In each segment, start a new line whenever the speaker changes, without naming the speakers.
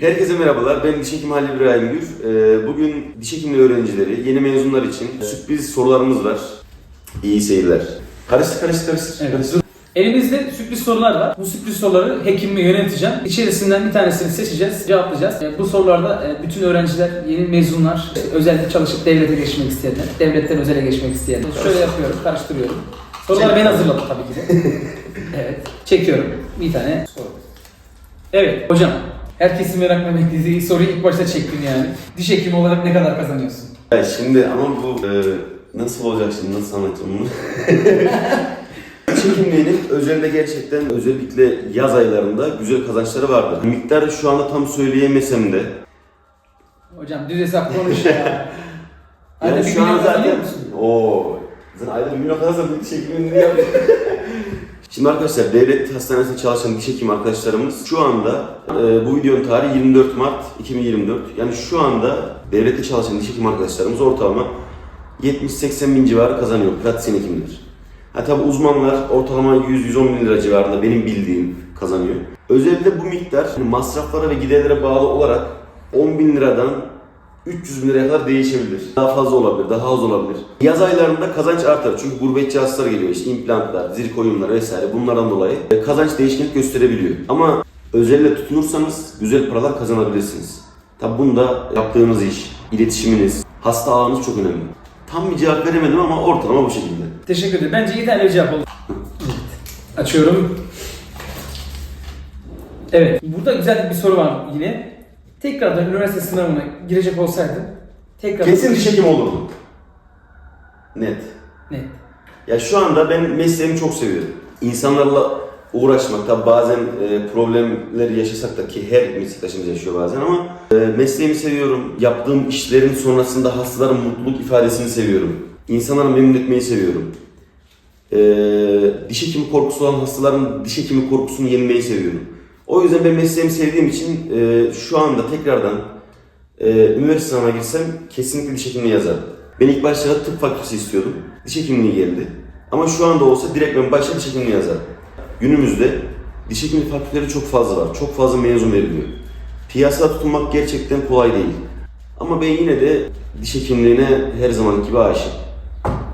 Herkese merhabalar, ben Diş Hekimi Halil İbrahim Gür. Ee, Bugün diş hekimliği öğrencileri, yeni mezunlar için sürpriz sorularımız var. İyi seyirler. Karıştır, karıştır, karıştır.
Evet.
karıştır.
Elimizde sürpriz sorular var. Bu sürpriz soruları hekimime yöneteceğim. İçerisinden bir tanesini seçeceğiz, cevaplayacağız. E, Bu sorularda e, bütün öğrenciler, yeni mezunlar, özellikle çalışıp devlete geçmek isteyenler, devletten özele geçmek isteyenler. Şöyle yapıyorum, karıştırıyorum. Soruları ben hazırladım tabii ki de. evet. Çekiyorum. Bir tane soru. Evet hocam. Herkesin merakla beklediği soruyu ilk başta çektin yani. Diş hekimi olarak ne kadar kazanıyorsun?
Ya şimdi ama bu e, nasıl olacak şimdi, nasıl anlatacağım bunu? Diş hekimliğinin özelde gerçekten özellikle yaz aylarında güzel kazançları vardır. Miktarı şu anda tam söyleyemesem de
Hocam düz hesap konuş ya. Ayda
yani
bir
şu an
milyon kazanıyor
zaten
musun?
Oo. Zaten ayda bir milyon kazansa bir diş hekimliğini yapıyor. Şimdi arkadaşlar devlet hastanesinde çalışan diş hekimi arkadaşlarımız şu anda e, bu videonun tarihi 24 Mart 2024. Yani şu anda devlette çalışan diş hekimi arkadaşlarımız ortalama 70-80 bin civarı kazanıyor pratisyen hekimler. Ha tabi uzmanlar ortalama 100-110 bin lira civarında benim bildiğim kazanıyor. Özellikle bu miktar masraflara ve giderlere bağlı olarak 10 bin liradan 300 bin liraya kadar değişebilir. Daha fazla olabilir, daha az olabilir. Yaz aylarında kazanç artar çünkü gurbetçi hastalar geliyor işte implantlar, zirkonyumlar vesaire bunlardan dolayı e, kazanç değişkenlik gösterebiliyor. Ama özelle tutunursanız güzel paralar kazanabilirsiniz. Tabi bunda yaptığınız iş, iletişiminiz, hasta ağınız çok önemli. Tam bir cevap veremedim ama ortalama bu şekilde.
Teşekkür ederim. Bence yeterli bir cevap oldu. Açıyorum. Evet. Burada güzel bir soru var yine. Tekrardan üniversite sınavına girecek olsaydın tekrar
Kesin diş hekimi olurdum. Net.
Ne?
Ya şu anda ben mesleğimi çok seviyorum. İnsanlarla uğraşmak tabi bazen e, problemler yaşasak da ki her meslektaşımız yaşıyor bazen ama e, mesleğimi seviyorum. Yaptığım işlerin sonrasında hastaların mutluluk ifadesini seviyorum. İnsanları memnun etmeyi seviyorum. E, diş hekimi korkusu olan hastaların diş hekimi korkusunu yenmeyi seviyorum. O yüzden ben mesleğimi sevdiğim için e, şu anda tekrardan e, üniversite sınavına girsem kesinlikle diş hekimliği yazarım. Ben ilk başta tıp fakültesi istiyordum. Diş hekimliği geldi. Ama şu anda olsa direkt ben başta diş hekimliği yazarım. Günümüzde diş hekimliği fakülteleri çok fazla var. Çok fazla mezun veriliyor. Piyasada tutunmak gerçekten kolay değil. Ama ben yine de diş hekimliğine her zaman gibi aşığım.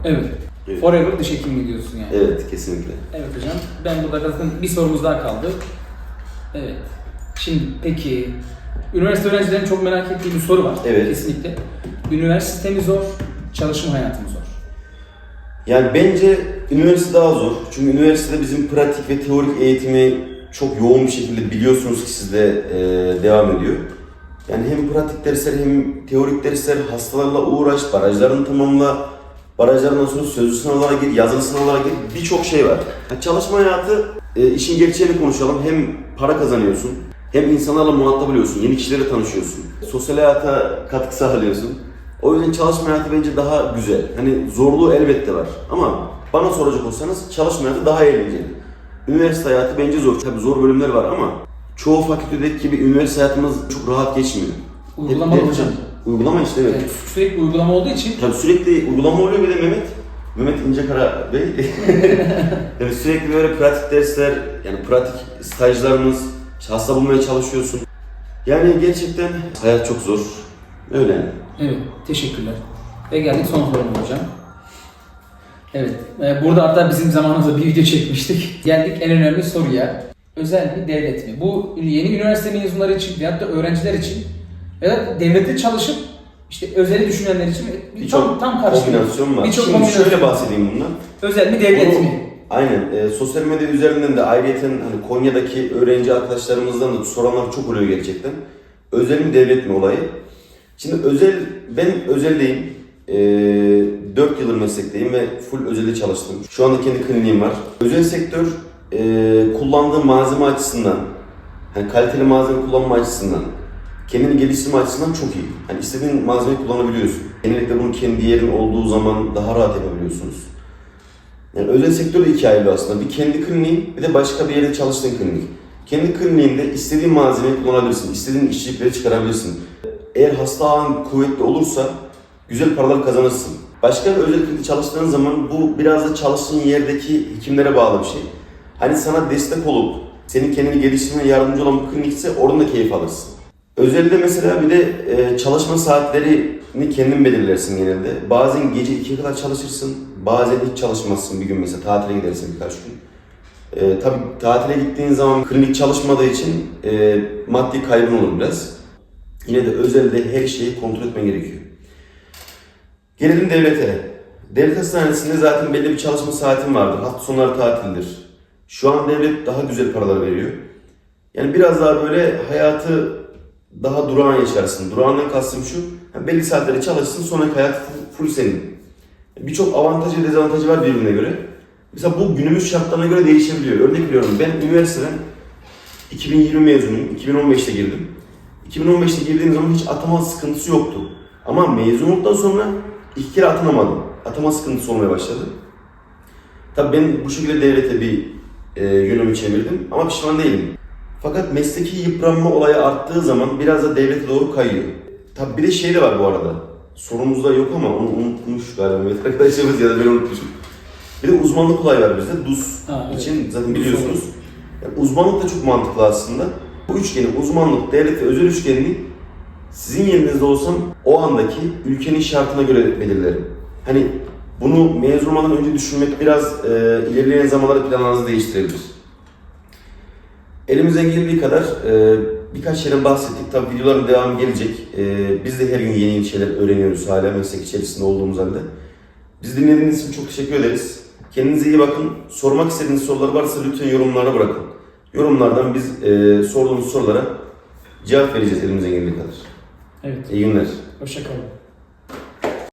Evet.
Evet.
Forever diş hekimliği diyorsun yani.
Evet, kesinlikle.
Evet hocam. Ben burada zaten bir sorumuz daha kaldı. Evet. Şimdi peki üniversite öğrencilerinin çok merak ettiği bir soru var.
Evet.
Kesinlikle. Üniversite mi zor, çalışma hayatı mı zor?
Yani bence üniversite daha zor. Çünkü üniversitede bizim pratik ve teorik eğitimi çok yoğun bir şekilde biliyorsunuz ki sizde e, devam ediyor. Yani hem pratik dersler hem teorik dersler hastalarla uğraş, barajlarını tamamla, barajlarından sonra sözlü sınavlara gir, yazılı sınavlara gir, birçok şey var. Yani çalışma hayatı, e, işin gerçeğini konuşalım. Hem para kazanıyorsun, hem insanlarla muhatap oluyorsun, yeni kişilerle tanışıyorsun, sosyal hayata katkı sağlıyorsun. O yüzden çalışma hayatı bence daha güzel. Hani zorluğu elbette var ama bana soracak olsanız çalışma hayatı daha eğlenceli. Üniversite hayatı bence zor. Tabii zor bölümler var ama çoğu fakültedeki gibi üniversite hayatımız çok rahat geçmiyor.
Uygulamalı
Hep- hep-
hocam.
Uygulama işte evet.
Evet, sürekli uygulama olduğu için
Tabii sürekli uygulama oluyor bir de Mehmet. Mehmet İncekara Bey. yani sürekli böyle pratik dersler, yani pratik stajlarımız, hasta bulmaya çalışıyorsun. Yani gerçekten hayat çok zor. Öyle yani.
Evet, teşekkürler. Ve geldik son sorumuza hocam. Evet, e, burada hatta bizim zamanımızda bir video çekmiştik. Geldik en önemli soruya. Özel mi, devlet mi? Bu yeni üniversite mezunları için veyahut da öğrenciler için ya da devlette çalışıp işte özeli düşünenler için bir tam, tam karşı.
kombinasyon var.
Birçok
Şimdi
kombinasyon.
şöyle bahsedeyim bundan.
Özel mi, devlet
Bunu-
mi?
Aynen. E, sosyal medya üzerinden de ayrıyeten hani Konya'daki öğrenci arkadaşlarımızdan da soranlar çok oluyor gerçekten. Özel mi devlet mi olayı? Şimdi özel, ben özeldeyim. E, 4 yıldır meslekteyim ve full özelde çalıştım. Şu anda kendi kliniğim var. Özel sektör e, kullandığı malzeme açısından, hani kaliteli malzeme kullanma açısından, kendini geliştirme açısından çok iyi. Hani istediğin malzemeyi kullanabiliyorsun. Genellikle bunu kendi yerin olduğu zaman daha rahat yapabiliyorsunuz. Yani özel sektör de iki ayrı aslında. Bir kendi kliniğin, bir de başka bir yerde çalıştığın klinik. Kendi kliniğinde istediğin malzemeyi kullanabilirsin, istediğin işçilikleri çıkarabilirsin. Eğer hasta ağın kuvvetli olursa güzel paralar kazanırsın. Başka bir özel klinikte çalıştığın zaman bu biraz da çalıştığın yerdeki hekimlere bağlı bir şey. Hani sana destek olup senin kendini geliştirmeye yardımcı olan bir klinikse oradan da keyif alırsın. Özelde mesela bir de e, çalışma saatlerini kendin belirlersin genelde. Bazen gece 2'ye kadar çalışırsın, bazen hiç çalışmazsın bir gün mesela tatile gidersin birkaç gün. E, tabii tatile gittiğin zaman klinik çalışmadığı için e, maddi kaybın olur biraz. Yine de özelde her şeyi kontrol etmen gerekiyor. Gelelim devlete. Devlet hastanesinde zaten belli bir çalışma saatin vardır. Hafta sonları tatildir. Şu an devlet daha güzel paralar veriyor. Yani biraz daha böyle hayatı daha durağan yaşarsın. Durağandan kastım şu, yani belli saatleri çalışsın sonraki hayat full senin. Birçok avantajı ve dezavantajı var birbirine göre. Mesela bu günümüz şartlarına göre değişebiliyor. Örnek veriyorum ben üniversiteden 2020 mezunuyum. 2015'te girdim. 2015'te girdiğim zaman hiç atama sıkıntısı yoktu. Ama mezun olduktan sonra iki kere atanamadım. Atama sıkıntısı olmaya başladı. Tabii ben bu şekilde devlete bir e, yönümü çevirdim ama pişman değilim. Fakat mesleki yıpranma olayı arttığı zaman biraz da devlete doğru kayıyor. Tabii bir de şey de var bu arada. Sorumuzda yok ama onu unutmuş galiba Mehmet arkadaşımız ya da ben unutmuşum. Bir de uzmanlık olayı var bizde. DUS
Ha, evet.
için zaten biliyorsunuz. Yani uzmanlık da çok mantıklı aslında. Bu üçgeni, uzmanlık, devlet ve özel üçgenini sizin yerinizde olsam o andaki ülkenin şartına göre belirlerim. Hani bunu mezun olmadan önce düşünmek biraz e, ilerleyen zamanlarda planlarınızı değiştirebilir. Elimizden geldiği kadar e, birkaç şeyden bahsettik. Tabii videoların devamı gelecek. E, biz de her gün yeni yeni şeyler öğreniyoruz hala meslek içerisinde olduğumuz halde. Biz dinlediğiniz için çok teşekkür ederiz. Kendinize iyi bakın. Sormak istediğiniz sorular varsa lütfen yorumlara bırakın. Yorumlardan biz e, sorduğunuz sorulara cevap vereceğiz elimizden geldiği kadar.
Evet.
İyi günler.
Hoşçakalın.